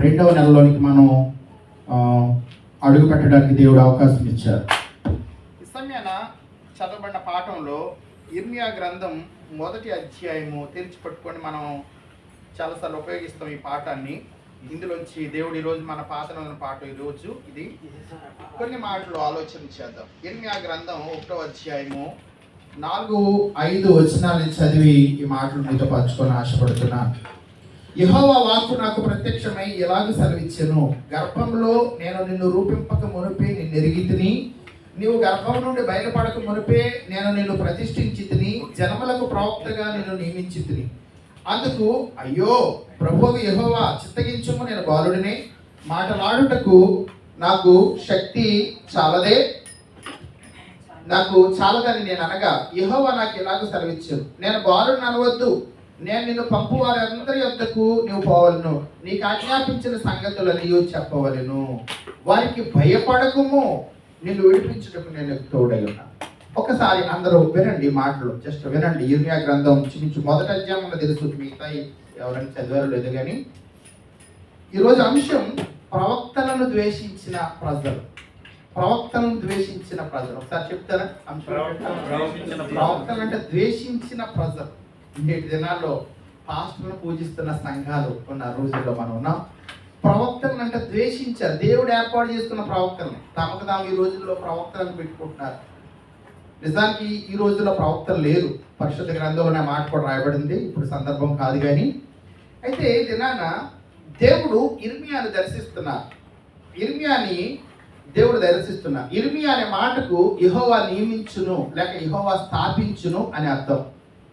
రెండవ నెలలోనికి మనం అడుగు పెట్టడానికి దేవుడు అవకాశం ఇచ్చారు. ఇసమ్యాన చదవబడిన పాఠంలో ఇర్మియా గ్రంథం మొదటి అధ్యాయము తెరిచి పట్టుకొని మనం చాలాసార్లు ఉపయోగిస్తాం ఈ పాఠాన్ని. ఇందులోంచి దేవుడు ఈరోజు మన పాతలో ఉన్న పాఠం ఈరోజు ఇది. కొన్ని మాటలు ఆలోచన చేద్దాం. ఇర్మియా గ్రంథం ఒకటో అధ్యాయము నాలుగు ఐదు వచనాలు చదివి ఈ మాటలు మీతో పంచుకొని ఆశపడుతున్నాను యహోవా వాక్కు నాకు ప్రత్యక్షమై ఎలాగ సెలవిచ్చెను? గర్భంలో నేను నిన్ను రూపింపక మునిపే నిన్ను ఎరిగితిని. నీవు గర్భం నుండి బయలుపడక మునిపే నేను నిన్ను ప్రతిష్ఠించి తిని జనములకు ప్రవక్తగా నిన్ను నియమించి తిని అందుకు అయ్యో ప్రభువు యహోవా చిత్తగించుము నేను బాలుడిని. మాటలాడుటకు నాకు శక్తి చాలదే. నాకు చాలదని నేను అనగా యహోవా నాకు ఇలాగ సెలవిచ్చాను నేను బాలుడిని అనవద్దు. నేను నిన్ను పంపు వారందరి యొద్దకు నువ్వు పోవలను. నీకు ఆజ్ఞాపించిన సంగతులని చెప్పవలను. వారికి భయపడకుము. నిన్ను విడిపించుటకు నేను తోడై ఉన్నా ఒకసారి అందరూ వినండి ఈ మాటలు. జస్ట్ వినండి. ఇర్మియా గ్రంథం నుంచి మొదటి అధ్యాయంలో తెలుసు మిగతా ఎవరైనా చదివారో లేదు కానీ ఈరోజు అంశం ప్రవక్తలను ద్వేషించిన ప్రజలు. ప్రవక్తలను ద్వేషించిన ప్రజలు. ఒకసారి చెప్తారా? అంశం? ప్రవక్తలు అంటే ద్వేషించిన ప్రజలు. నేటి దినాల్లో పాస్టర్ను పూజిస్తున్న సంఘాలు ఉన్న రోజుల్లో మనం ఉన్నాం. ప్రవక్తలను అంటే ద్వేషించారు దేవుడు ఏర్పాటు చేస్తున్న ప్రవక్తలను. తమకు తాము ఈ రోజుల్లో ప్రవక్తలను పెట్టుకుంటున్నారు. నిజానికి ఈ రోజుల్లో ప్రవక్తలు లేరు. పరిశుద్ధ గ్రంథంలోనే మాట కూడా రాయబడింది. ఇప్పుడు సందర్భం కాదు కానీ. అయితే దినాన దేవుడు ఇర్మియాను దర్శిస్తున్నారు. ఇర్మియాని దేవుడు దర్శిస్తున్నారు. ఇర్మియా అనే మాటకు ఇహోవా నియమించును లేక ఇహోవా స్థాపించును అని అర్థం.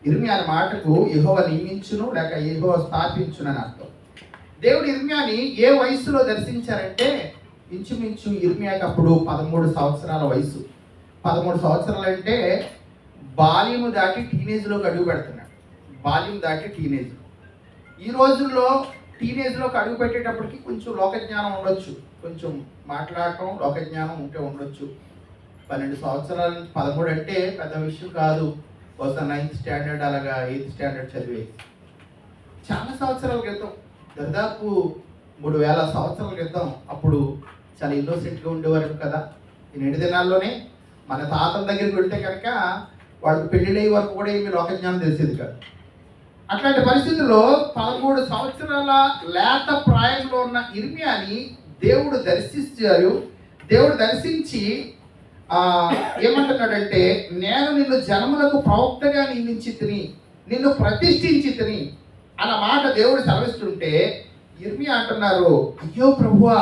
ఇర్మియా అనే మాటకు యహోవ నియమించును లేక యెహోవా స్థాపించును అని అర్థం. దేవుడు ఇర్మియాని ఏ వయసులో దర్శించారంటే ఇంచుమించు ఇర్మియాకి అప్పుడు పదమూడు సంవత్సరాల వయసు. పదమూడు సంవత్సరాలు అంటే బాల్యము దాటి టీనేజ్లోకి అడుగు పెడుతున్నాడు. బాల్యం దాటి టీనేజ్ ఈ రోజుల్లో టీనేజ్లోకి అడుగు పెట్టేటప్పటికి కొంచెం లోకజ్ఞానం ఉండొచ్చు. కొంచెం మాట్లాడటం లోకజ్ఞానం ఉంటే ఉండొచ్చు. పన్నెండు సంవత్సరాల నుంచి పదమూడు అంటే పెద్ద విషయం కాదు. బహుశా నైన్త్ స్టాండర్డ్ అలాగా ఎయిత్ స్టాండర్డ్ చదివే. చాలా సంవత్సరాల క్రితం దాదాపు మూడు వేల సంవత్సరాల క్రితం అప్పుడు చాలా ఇన్నోసెంట్గా ఉండేవారు కదా. ఈ నిండు దినాల్లోనే మన తాతల దగ్గరికి వెళ్తే కనుక వాళ్ళకి పెళ్ళిళ్ళయ్యే వరకు కూడా ఏమి లోకజ్ఞానం తెలిసేది కాదు. అట్లాంటి పరిస్థితుల్లో పదమూడు సంవత్సరాల లేత ప్రాయంలో ఉన్న ఇర్మియాని దేవుడు దర్శించారు. దేవుడు దర్శించి ఏమంటున్నాడంటే నేను నిన్ను జనములకు ప్రవక్తగా నియమించి తిని నిన్ను ప్రతిష్ఠించి తిని అన్న మాట దేవుడు సెలవిస్తుంటే ఇర్మి అంటున్నారు అయ్యో ప్రభువా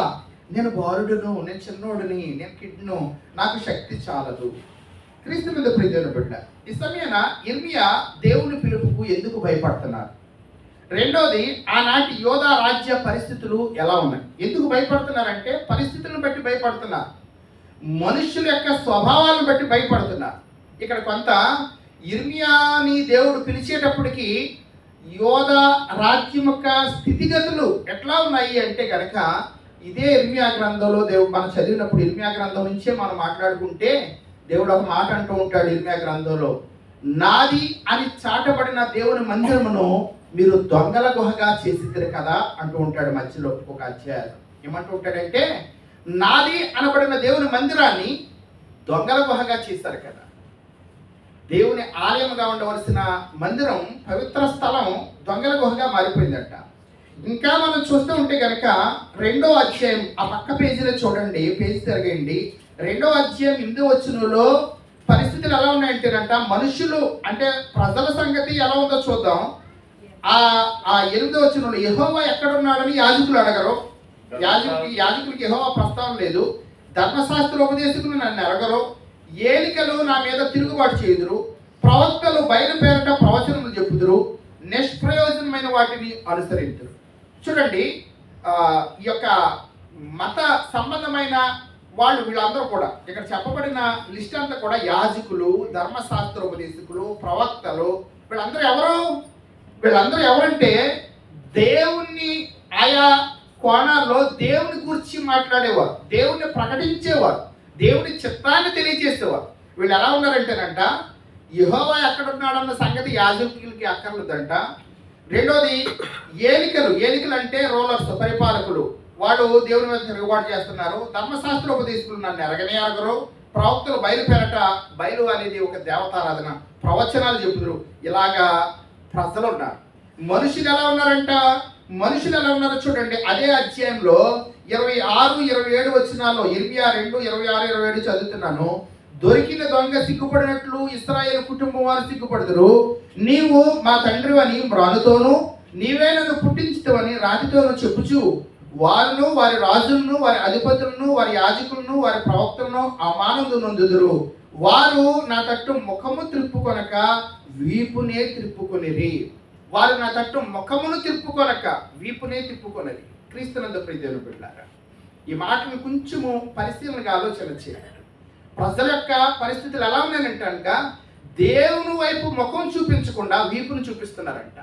నేను బాలుడును నేను చిన్నోడిని నేను కిడ్ను నాకు శక్తి చాలదు. క్రీస్తు మీద ప్రియమైన బిడ్డ ఈ సమయాన ఇర్మియా దేవుని పిలుపుకు ఎందుకు భయపడుతున్నారు? రెండోది ఆనాటి యోధా రాజ్య పరిస్థితులు ఎలా ఉన్నాయి? ఎందుకు భయపడుతున్నారంటే పరిస్థితులను బట్టి భయపడుతున్నారు. మనుషుల యొక్క స్వభావాలను బట్టి భయపడుతున్నారు. ఇక్కడ కొంత ఇర్మియాని దేవుడు పిలిచేటప్పటికి యోధ రాజ్యం యొక్క స్థితిగతులు ఎట్లా ఉన్నాయి అంటే కనుక ఇదే ఇర్మియా గ్రంథంలో దేవుడు మనం చదివినప్పుడు ఇర్మియా గ్రంథం నుంచే మనం మాట్లాడుకుంటే దేవుడు ఒక మాట అంటూ ఉంటాడు ఇర్మియా గ్రంథంలో. నాది అని చాటబడిన దేవుని మందిరమును మీరు దొంగల గుహగా చేసిద్దరు కదా అంటూ ఉంటాడు మధ్యలో ఒక అధ్యాయం. ఏమంటూ ఉంటాడంటే నాది అనబడిన దేవుని మందిరాన్ని దొంగల గుహగా చేశారు కదా. దేవుని ఆలయంగా ఉండవలసిన మందిరం పవిత్ర స్థలం దొంగల గుహగా మారిపోయిందట. ఇంకా మనం చూస్తూ ఉంటే కనుక రెండో అధ్యాయం ఆ పక్క పేజీలో చూడండి పేజీ తిరగండి. రెండో అధ్యాయం ఇందు వచ్చినలో పరిస్థితులు ఎలా ఉన్నాయంటేనంట మనుషులు అంటే ప్రజల సంగతి ఎలా ఉందో చూద్దాం. ఆ ఆ ఎనిమిదో వచ్చిన యహోవా ఎక్కడ ఉన్నాడని యాజకులు అడగరు. యాజకుడికి యాజకుడికి యహోవా ప్రస్తావన లేదు. ధర్మశాస్త్ర ఉపదేశకులు నన్ను ఎరగరు ఏలికలు నా మీద తిరుగుబాటు చేయుదురు. ప్రవక్తలు బయలు పేరట ప్రవచనములు చెప్పుదురు. నిష్ప్రయోజనమైన వాటిని అనుసరించరు చూడండి ఈ యొక్క మత సంబంధమైన వాళ్ళు వీళ్ళందరూ కూడా ఇక్కడ చెప్పబడిన లిస్ట్ అంతా కూడా యాజకులు ధర్మశాస్త్ర ఉపదేశకులు ప్రవక్తలు వీళ్ళందరూ ఎవరు? వీళ్ళందరూ ఎవరంటే దేవుణ్ణి ఆయా కోణాల్లో దేవుని గురించి మాట్లాడేవారు దేవుణ్ణి ప్రకటించేవారు దేవుని చిత్తాన్ని తెలియజేసేవారు వీళ్ళు ఎలా ఉన్నారంటేనంట యెహోవా ఎక్కడున్నాడన్న సంగతి యాజకులకి అక్కర్లేదంట. రెండోది ఏలికలు ఏలికలు అంటే రోలర్స్ పరిపాలకులు. వాళ్ళు దేవుని మీద తిరుగుబాటు చేస్తున్నారు. ధర్మశాస్త్ర ఉపదేశకులు నన్ను ఎరగనే ఎరగరు. ప్రవక్తలు బయలుపేరట బయలు అనేది ఒక దేవతారాధన ప్రవచనాలు చెబుతురు. ఇలాగా ప్రజలు ఉన్నారు మనుషులు ఎలా ఉన్నారంట? మనుషులు ఎలా ఉన్నారో చూడండి. అదే అధ్యాయంలో ఇరవై ఆరు ఇరవై ఏడు వచ్చినాలో ఇరవై రెండు ఇరవై ఆరు ఇరవై ఏడు చదువుతున్నాను. దొరికిన దొంగ సిగ్గుపడినట్లు ఇస్రాయేల్ కుటుంబం వారు సిగ్గుపడదురు. నీవు మా తండ్రి అని మ్రానుతోను నీవే నన్ను పుట్టించటమని రాతితోను చెప్పుచు. వారును వారి రాజులను వారి అధిపతులను వారి యాజకులను వారి ప్రవక్తలను అమానందు నొందుదురు. వారు నా తట్టు ముఖము త్రిప్పుకొనక వీపునే త్రిప్పుకొనిరి. వారు నా తట్టు ముఖమును తిప్పుకొనక వీపునే తిప్పుకొనది. క్రీస్తునందు ప్రియదేవుని బిడ్డారా ఈ మాటను కొంచెము పరిశీలనగా ఆలోచన చేయాలి. ప్రజల యొక్క పరిస్థితులు ఎలా ఉన్నాయంటే దేవుని వైపు ముఖం చూపించకుండా వీపును చూపిస్తున్నారంట.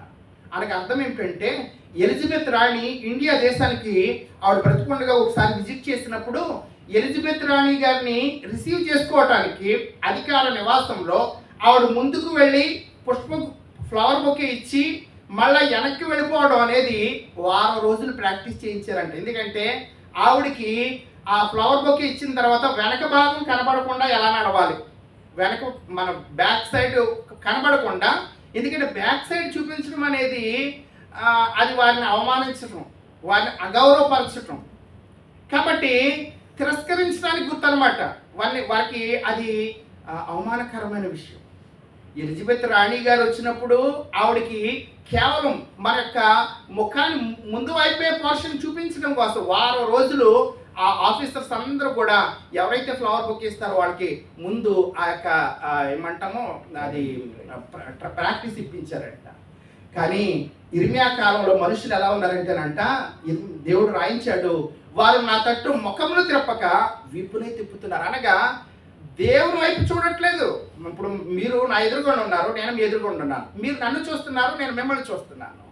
అనకు అర్థం ఏంటంటే ఎలిజబెత్ రాణి ఇండియా దేశానికి ఆవిడ బ్రతికుండగా ఒకసారి విజిట్ చేసినప్పుడు ఎలిజబెత్ రాణి గారిని రిసీవ్ చేసుకోవటానికి అధికార నివాసంలో ఆవిడ ముందుకు వెళ్ళి పుష్ప ఫ్లవర్ బొకే ఇచ్చి మళ్ళీ వెనక్కి వెళ్ళిపోవడం అనేది వారం రోజులు ప్రాక్టీస్ చేయించారంట. ఎందుకంటే ఆవిడకి ఆ ఫ్లవర్ బొకే ఇచ్చిన తర్వాత వెనక భాగం కనబడకుండా ఎలా నడవాలి? వెనక మన బ్యాక్ సైడ్ కనబడకుండా ఎందుకంటే బ్యాక్ సైడ్ చూపించడం అనేది అది వారిని అవమానించడం వారిని అగౌరవపరచటం. కాబట్టి తిరస్కరించడానికి గుర్తు అనమాట వారిని వారికి అది అవమానకరమైన విషయం. ఎలిజబెత్ రాణి గారు వచ్చినప్పుడు ఆవిడకి కేవలం మన యొక్క ముఖాన్ని ముందు వైపే పోర్షన్ చూపించడం కోసం వారం రోజులు ఆ ఆఫీసర్స్ అందరూ కూడా ఎవరైతే ఫ్లవర్ బుక్ ఇస్తారో వాళ్ళకి ముందు ఆ యొక్క ఏమంటామో అది ప్రాక్టీస్ ఇప్పించారంట. కానీ ఇర్మియా కాలంలో మనుషులు ఎలా ఉన్నారంటేనంట దేవుడు రాయించాడు వారు నా తట్టు ముఖమును తిప్పక వీపునే తిప్పుతున్నారు. అనగా దేవుని వైపు చూడట్లేదు. ఇప్పుడు మీరు నా ఎదురుగా ఉన్నారు నేను మీ ఎదురుగా ఉన్నాను. మీరు నన్ను చూస్తున్నారు నేను మిమ్మల్ని చూస్తున్నాను.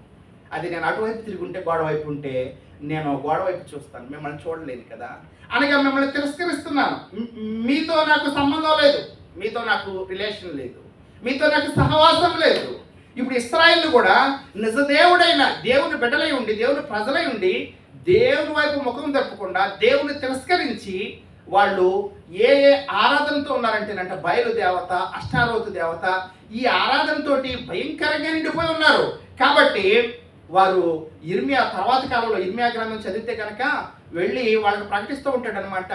అది నేను అటువైపు తిరిగి ఉంటే గోడ వైపు ఉంటే నేను గోడ వైపు చూస్తాను. మిమ్మల్ని చూడలేను కదా. అనగా మిమ్మల్ని తిరస్కరిస్తున్నాను. మీతో నాకు సంబంధం లేదు. మీతో నాకు రిలేషన్ లేదు. మీతో నాకు సహవాసం లేదు. ఇప్పుడు ఇస్రాయిల్ కూడా నిజ దేవుడైన దేవుని బిడ్డలై ఉండి దేవుని ప్రజలై ఉండి దేవుని వైపు ముఖం తప్పకుండా దేవుని తిరస్కరించి వాళ్ళు ఏ ఏ ఆరాధనతో ఉన్నారంటేనంట బయలు దేవత అష్టారోతు దేవత ఈ ఆరాధనతోటి భయంకరంగా నిండిపోయి ఉన్నారు. కాబట్టి వారు ఇర్మియా తర్వాత కాలంలో ఇర్మియా గ్రంథం చదివితే కనుక వెళ్ళి వాళ్ళకి ప్రకటిస్తూ ఉంటాడు అనమాట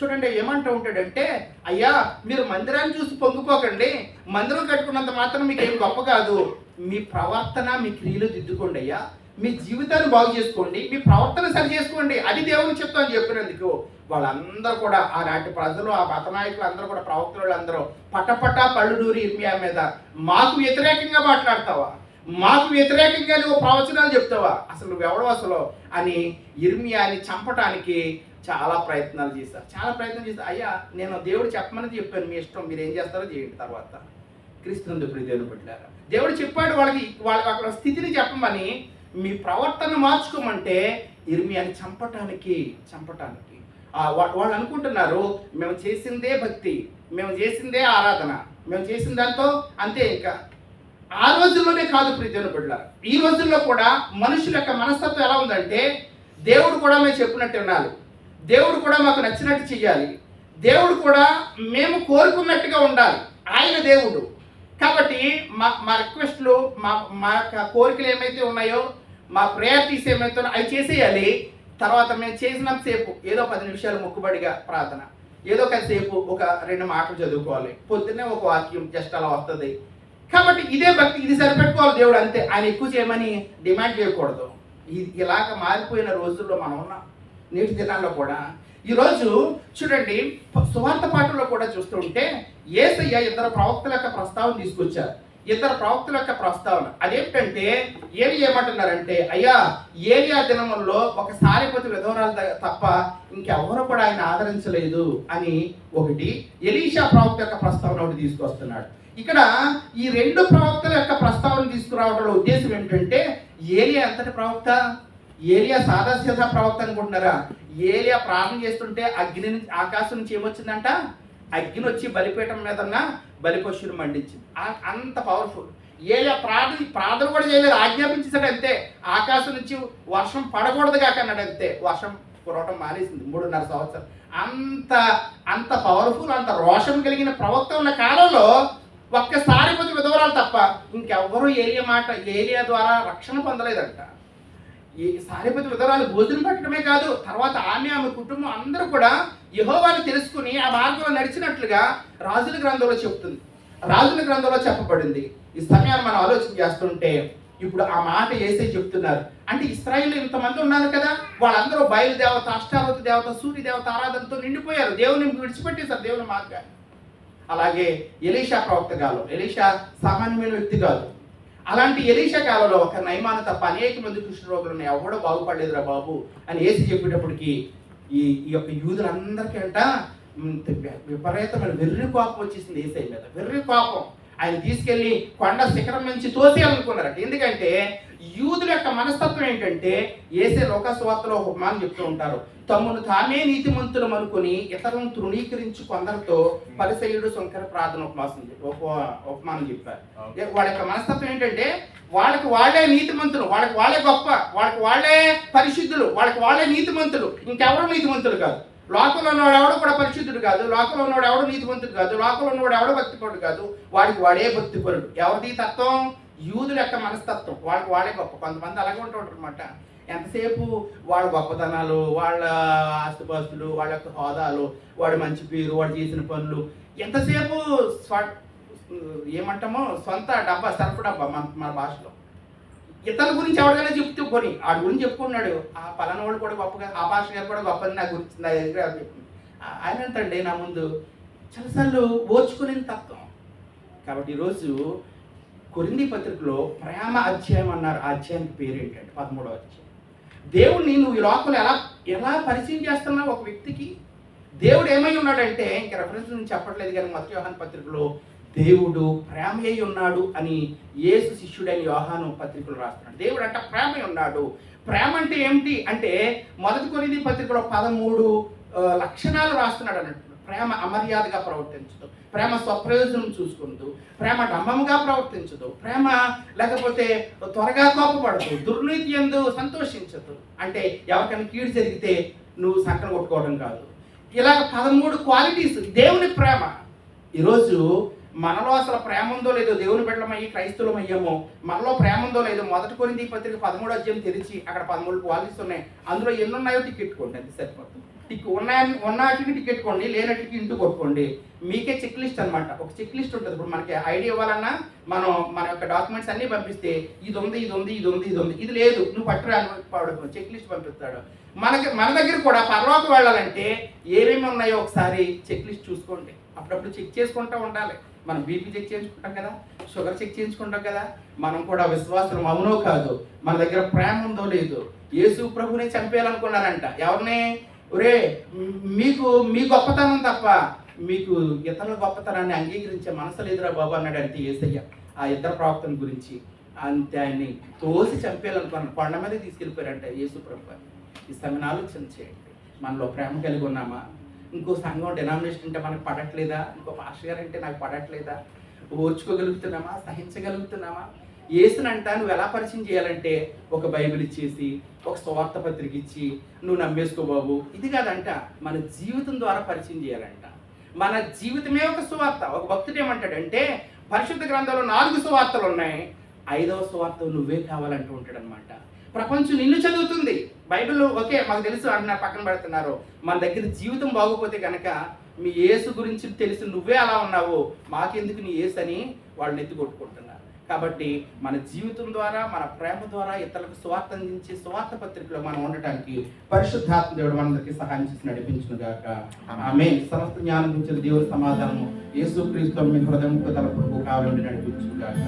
చూడండి ఏమంటూ ఉంటాడంటే అయ్యా మీరు మందిరాన్ని చూసి పొంగిపోకండి మందిరం కట్టుకున్నంత మాత్రం మీకు ఏం గొప్ప కాదు. మీ ప్రవర్తన మీ క్రియలు దిద్దుకోండి అయ్యా. మీ జీవితాన్ని బాగు చేసుకోండి. మీ ప్రవర్తన సరి చేసుకోండి. అది దేవుని చెప్తాను చెప్పినందుకు వాళ్ళందరూ కూడా ఆనాటి ప్రజలు ఆ మత నాయకులు అందరూ కూడా ప్రవక్తలు అందరూ పటపటా పళ్ళు ఇర్మియా మీద మాకు వ్యతిరేకంగా మాట్లాడతావా? మాకు వ్యతిరేకంగా నువ్వు ప్రవచనాలు చెప్తావా? అసలు నువ్వు అసలు అని ఇర్మియాని చంపటానికి చాలా ప్రయత్నాలు చేశారు. చాలా ప్రయత్నం చేశారు. అయ్యా నేను దేవుడు చెప్పమని చెప్పాను. మీ ఇష్టం. మీరు ఏం చేస్తారో చేయండి తర్వాత. క్రీస్తునందు ఇప్పుడు దేవుని పెట్టారు దేవుడు చెప్పాడు వాళ్ళకి వాళ్ళకి అక్కడ స్థితిని చెప్పమని మీ ప్రవర్తన మార్చుకోమంటే ఇర్మియాని చంపటానికి చంపటానికి వాళ్ళు అనుకుంటున్నారు మేము చేసిందే భక్తి మేము చేసిందే ఆరాధన మేము చేసిన దాంతో అంతే ఇంకా. ఆ రోజుల్లోనే కాదు ప్రీతిని బిడ్డ ఈ రోజుల్లో కూడా మనుషుల యొక్క మనస్తత్వం ఎలా ఉందంటే దేవుడు కూడా మేము చెప్పినట్టు వినాలి. దేవుడు కూడా మాకు నచ్చినట్టు చెయ్యాలి. దేవుడు కూడా మేము కోరుకున్నట్టుగా ఉండాలి. ఆయన దేవుడు. కాబట్టి మా మా రిక్వెస్ట్లు మా మా యొక్క కోరికలు ఏమైతే ఉన్నాయో మా ప్రయారిటీస్ ఏమైతే ఉన్నాయో అవి చేసేయాలి. తర్వాత మేము చేసినంత సేపు ఏదో పది నిమిషాలు మొక్కుబడిగా ప్రార్థన. ఏదో కాసేపు ఒక రెండు మాటలు చదువుకోవాలి. పొద్దున్నే ఒక వాక్యం జస్ట్ అలా వస్తుంది. కాబట్టి ఇదే భక్తి ఇది సరిపెట్టుకోవాలి దేవుడు అంతే. ఆయన ఎక్కువ చేయమని డిమాండ్ చేయకూడదు. ఇది ఇలాగ మారిపోయిన రోజుల్లో మనం ఉన్నాం. నేటి దినాల్లో కూడా. ఈరోజు చూడండి సువార్త పాటల్లో కూడా చూస్తుంటే ఏసయ్య ఇద్దరు ప్రవక్తల యొక్క ప్రస్తావన తీసుకొచ్చారు. ఇద్దరు ప్రవక్తుల యొక్క ప్రస్తావన. అదేంటంటే ఏమి ఏమంటున్నారంటే అయ్యా ఏలియా దినముల్లో ఒక సారిపతి విధవరాలు తప్ప ఇంకెవరు కూడా ఆయన ఆదరించలేదు అని ఒకటి ఎలీషా ప్రవక్త యొక్క ప్రస్తావన ఒకటి తీసుకొస్తున్నాడు. ఇక్కడ ఈ రెండు ప్రవక్తల యొక్క ప్రస్తావన తీసుకురావడంలో ఉద్దేశం ఏంటంటే ఏలియా ఎంతటి ప్రవక్త? ఏలియా సాదాసీదా ప్రవక్త అనుకుంటున్నారా? ఏలియా ప్రార్థన చేస్తుంటే అగ్ని నుంచి ఆకాశం నుంచి ఏమొచ్చిందంట? అగ్ని వచ్చి బలిపీఠం మీద ఉన్న బలిపశువుని మండించింది. అంత పవర్ఫుల్ ఏలియా ప్రార్థన ప్రార్థన కూడా చేయలేదు. ఆజ్ఞాపించేసాడు అంతే. ఆకాశం నుంచి వర్షం పడకూడదు కాక అన్నాడు అంతే. వర్షం పురవటం మానేసింది మూడున్నర సంవత్సరం అంత అంత పవర్ఫుల్ అంత రోషం కలిగిన ప్రవక్త ఉన్న కాలంలో ఒక్కసారి కొద్ది విధవరాలు తప్ప ఇంకెవ్వరూ ఏలియా మాట ఏలియా ద్వారా రక్షణ పొందలేదంట. ఈ సారిపతి విధవరాలు భోజనం పెట్టడమే కాదు తర్వాత ఆమె ఆమె కుటుంబం అందరూ కూడా యహోవాని తెలుసుకుని ఆ మార్గంలో నడిచినట్లుగా రాజుల గ్రంథంలో చెప్తుంది. రాజుల గ్రంథంలో చెప్పబడింది. ఈ సమయాన్ని మనం ఆలోచన చేస్తుంటే ఇప్పుడు ఆ మాట వేసే చెప్తున్నారు. అంటే ఇస్రాయిల్ ఇంతమంది ఉన్నారు కదా వాళ్ళందరూ బయలుదేవత అష్టావతి దేవత సూర్య దేవత ఆరాధనతో నిండిపోయారు. దేవుని విడిచిపెట్టేశారు దేవుని మార్గాన్ని. అలాగే ఎలీషా ప్రవక్త కాదు ఎలీషా సామాన్యమైన వ్యక్తి కాదు. అలాంటి ఎలీషా కాలంలో ఒక నయమాన తప్ప అనేక మంది కృష్ణరోగులను ఎవడో బాగుపడలేదురా బాబు అని ఏసి చెప్పేటప్పటికి ఈ ఈ యొక్క యూదులందరికీ అంట విపరీతమైన వెర్రి కోపం వచ్చేసింది ఏసై మీద. వెర్రి కోపం. ఆయన తీసుకెళ్ళి కొండ శిఖరం నుంచి తోసేయాలనుకున్నారట. ఎందుకంటే యూదుల యొక్క మనస్తత్వం ఏంటంటే ఏసే లోకస్వార్తలో ఒక ఉపమానం చెప్తూ ఉంటారు. తమను తామే నీతిమంతులం అనుకుని ఇతరులను తృణీకరించి కొందరితో పరిసయుడు శంకర ప్రార్థన ఉపమాసం ఉపమానం చెప్పారు. వాళ్ళ యొక్క మనస్తత్వం ఏంటంటే వాళ్ళకి వాళ్ళే నీతిమంతులు వాళ్ళకి వాళ్ళే గొప్ప వాళ్ళకి వాళ్ళే పరిశుద్ధులు వాళ్ళకి వాళ్ళే నీతిమంతులు. ఇంకెవరు నీతిమంతులు కాదు. లోకంలో ఉన్నవాడు ఎవడు కూడా పరిశుద్ధుడు కాదు. లోకంలో ఉన్నవాడు ఎవడు నీతిమంతుడు కాదు. లోకంలో ఉన్నవాడు ఎవడు భక్తిపరుడు కాదు. వాడికి వాడే భక్తిపరుడు. ఎవరిది తత్వం? యూదుల యొక్క మనస్తత్వం. వాళ్ళకి వాడే గొప్ప. కొంతమంది అలాగే ఉంటాడు ఉంటారు అనమాట ఎంతసేపు వాళ్ళ గొప్పతనాలు వాళ్ళ ఆస్తిపాస్తులు వాళ్ళ యొక్క హోదాలు వాడి మంచి పేరు వాడు చేసిన పనులు. ఎంతసేపు స్వ ఏమంటామో? సొంత డబ్బా సర్ఫ్ డబ్బా మన మన భాషలో. ఇతరుల గురించి ఎవరికైనా చెప్తూ కొని వాడి గురించి చెప్పుకున్నాడు. ఆ పలానా వాళ్ళు కూడా గొప్పగా ఆ భాష గారు కూడా గొప్పది నా గురించి నా దగ్గర చెప్పింది. ఆయన అంటండి నా ముందు చాలాసార్లు ఓర్చుకునే తత్వం. కాబట్టి ఈరోజు కొరింది పత్రికలో ప్రేమ అధ్యాయం అన్నారు. ఆ అధ్యాయానికి పేరు ఏంటంటే పదమూడవ అధ్యాయం. దేవుడిని నువ్వు ఈ లోకంలో ఎలా ఎలా పరిచయం చేస్తున్నావు ఒక వ్యక్తికి? దేవుడు ఏమై ఉన్నాడంటే ఇంకా రెఫరెన్స్ నుంచి చెప్పట్లేదు కానీ మత యోహాన్ పత్రికలో దేవుడు ప్రేమ ఉన్నాడు అని యేసు శిష్యుడైన యోహాను పత్రికలు రాస్తున్నాడు. దేవుడు అంట ప్రేమ ఉన్నాడు. ప్రేమ అంటే ఏమిటి? అంటే మొదటి కొనిది పత్రికలో పదమూడు లక్షణాలు రాస్తున్నాడు అన్నట్టు. ప్రేమ అమర్యాదగా ప్రవర్తించదు. ప్రేమ స్వప్రయోజనం చూసుకుంటూ ప్రేమ డంబముగా ప్రవర్తించదు. ప్రేమ లేకపోతే త్వరగా కోపపడదు. దుర్నీతి ఎందు సంతోషించదు. అంటే ఎవరికైనా కీడు జరిగితే నువ్వు సంకలం కొట్టుకోవడం కాదు. ఇలాగ పదమూడు క్వాలిటీస్ దేవుని ప్రేమ. ఈరోజు మనలో అసలు ప్రేమ ఉందో లేదో దేవుని బిడ్డలమయ్యి క్రైస్తవులం అయ్యామో మనలో ప్రేమ ఉందో లేదో మొదటి కొరింది పత్రిక పదమూడు అధ్యాయం తెరిచి అక్కడ పదమూడు క్వాలిటీస్ ఉన్నాయి. అందులో ఎన్ని ఉన్నాయో టికెట్ కొండి అది సరిపోతుంది. టిక్ ఉన్నాటికి టికెట్ కొండి లేనటికి ఇంటి కొట్టుకోండి మీకే చెక్ లిస్ట్ అనమాట ఒక చెక్ లిస్ట్ ఉంటుంది. ఇప్పుడు మనకి ఐడియా ఇవ్వాలన్నా మనం మన యొక్క డాక్యుమెంట్స్ అన్నీ పంపిస్తే ఇది ఉంది ఇది ఉంది ఇది ఉంది ఇది ఉంది ఇది లేదు నువ్వు పట్టురా చెక్ లిస్ట్ పంపిస్తాడు. మనకి మన దగ్గర కూడా పరలోకి వెళ్ళాలంటే ఏమేమి ఉన్నాయో ఒకసారి చెక్ లిస్ట్ చూసుకోండి. అప్పుడప్పుడు చెక్ చేసుకుంటూ ఉండాలి. మనం బీపీ చెక్ చేయించుకుంటాం కదా షుగర్ చెక్ చేయించుకుంటాం కదా మనం కూడా విశ్వాసం అవునో కాదు మన దగ్గర ప్రేమ ఉందో లేదో యేసు ప్రభుని చంపేయాలనుకున్నారంట. ఎవరిని? ఒరే మీకు మీ గొప్పతనం తప్ప మీకు ఇతరుల గొప్పతనాన్ని అంగీకరించే మనసు లేదురా బాబు అన్నాడు అంటే ఏసయ్య. ఆ ఇద్దరు ప్రవక్తల గురించి అంతే ఆయన్ని తోసి చంపేయాలనుకున్నాను కొండ మీద తీసుకెళ్ళిపోయారంట యేసు ప్రభు ఈ సమయం ఆలోచన చేయండి. మనలో ప్రేమ కలిగి ఉన్నామా? ఇంకో సంఘం డినామినేషన్ అంటే మనకు పడట్లేదా? ఇంకో పాస్టర్ గారు అంటే నాకు పడట్లేదా? ఓర్చుకోగలుగుతున్నామా? సహించగలుగుతున్నామా? ఏసునంట నువ్వు ఎలా పరిచయం చేయాలంటే ఒక బైబిల్ ఇచ్చేసి ఒక స్వార్థ పత్రిక ఇచ్చి నువ్వు నమ్మేసుకో బాబు. ఇది కాదంట మన జీవితం ద్వారా పరిచయం చేయాలంట. మన జీవితమే ఒక సువార్త. ఒక భక్తుడు ఏమంటాడంటే పరిశుద్ధ గ్రంథంలో నాలుగు సువార్తలు ఉన్నాయి. ఐదవ సువార్త నువ్వే కావాలంటూ ఉంటాడనమాట ప్రపంచం నిన్ను చదువుతుంది. బైబిల్ ఓకే మాకు తెలుసు అంటున్నారు పక్కన పెడుతున్నారు. మన దగ్గర జీవితం బాగోపోతే కనుక మీ యేసు గురించి తెలిసి నువ్వే అలా ఉన్నావు. మాకెందుకు నీ యేసు అని వాళ్ళని ఎత్తి కొట్టుకుంటున్నారు. కాబట్టి మన జీవితం ద్వారా మన ప్రేమ ద్వారా ఇతరులకు స్వార్థ అందించే స్వార్థ పత్రికలో మనం ఉండటానికి పరిశుద్ధాత్మ దేవుడు మనందరికీ సహాయం చేసి నడిపించును గాక. ఆమె సమస్త జ్ఞానం గురించి దేవుని సమాధానము యేసు క్రీస్తు మీ హృదయం తలపు కావాలని నడిపించును గాక.